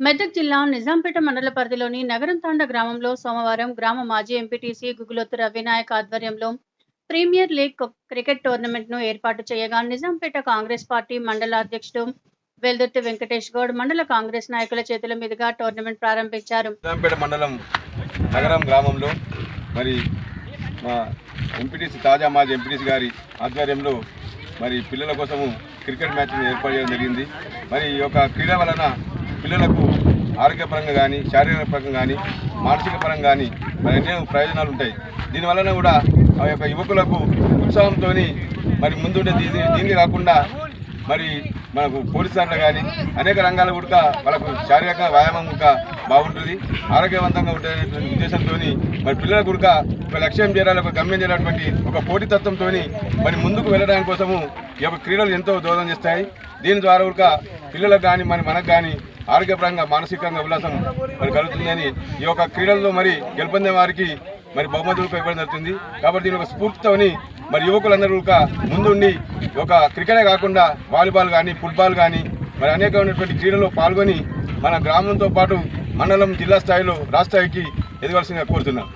మెదక్ జిల్లా నిజాంపేట మండల పరిధిలోని నగరంతాండ గ్రామంలో సోమవారం గ్రామ మాజీ ఎంపీటీసీ గుగులొత్తు రవినాయక్ ఆధ్వర్యంలో ప్రీమియర్ లీగ్ క్రికెట్ టోర్నమెంట్ను ఏర్పాటు చేయగా నిజాంపేట కాంగ్రెస్ పార్టీ మండల అధ్యక్షుడు వెల్దుర్తి వెంకటేష్ గౌడ్ మండల కాంగ్రెస్ నాయకుల చేతుల మీదుగా టోర్నమెంట్ ప్రారంభించారు. నిజాంపేట మండలం నగరం గ్రామంలో మరి మా ఎంపీటీసీ తాజా మాజీ ఎంపీటీసీ గారి ఆధ్వర్యంలో మరి పిల్లల కోసము క్రికెట్ మ్యాచ్ని ఏర్పాటు చేయడం జరిగింది. మరి ఈ యొక్క క్రీడ వలన పిల్లలకు ఆరోగ్యపరంగా కానీ శారీరక పరంగా కానీ మానసిక పరంగా కానీ మరి ఎన్నో ప్రయోజనాలు ఉంటాయి. దీనివలన కూడా ఆ యొక్క యువకులకు ఉత్సాహంతో మరి ముందుండే దీని దీనికి కాకుండా మరి మనకు పోలీస్ కానీ అనేక రంగాల కూడా వాళ్ళకు శారీరక వ్యాయామం కూడా బాగుంటుంది ఆరోగ్యవంతంగా ఉండేటువంటి ఉద్దేశంతో మరి పిల్లల కూడా ఒక లక్ష్యం చేరాలి ఒక గమ్యం చేయాలన్నటువంటి ఒక పోటీతత్వంతో మరి ముందుకు వెళ్ళడానికి కోసము ఈ యొక్క క్రీడలు ఎంతో దోహదం చేస్తాయి. దీని ద్వారా కూడా పిల్లలకు కానీ మరి మనకు కానీ ఆరోగ్యపరంగా మానసికంగా ఉల్లాసం మరి కలుగుతుందని ఈ యొక్క క్రీడల్లో మరి గెలుపొందే వారికి మరి బహుమతులకు ఇవ్వడం జరుగుతుంది. కాబట్టి దీని ఒక స్ఫూర్తితోని మరి యువకులందరూ ఒక ముందుండి ఒక క్రికెటే కాకుండా వాలీబాల్ కానీ ఫుట్బాల్ కానీ మరి అనేకమైనటువంటి క్రీడల్లో పాల్గొని మన గ్రామంతో పాటు మండలం జిల్లా స్థాయిలో రాష్ట్ర స్థాయికి ఎదగాల్సిందిగా కోరుతున్నాం.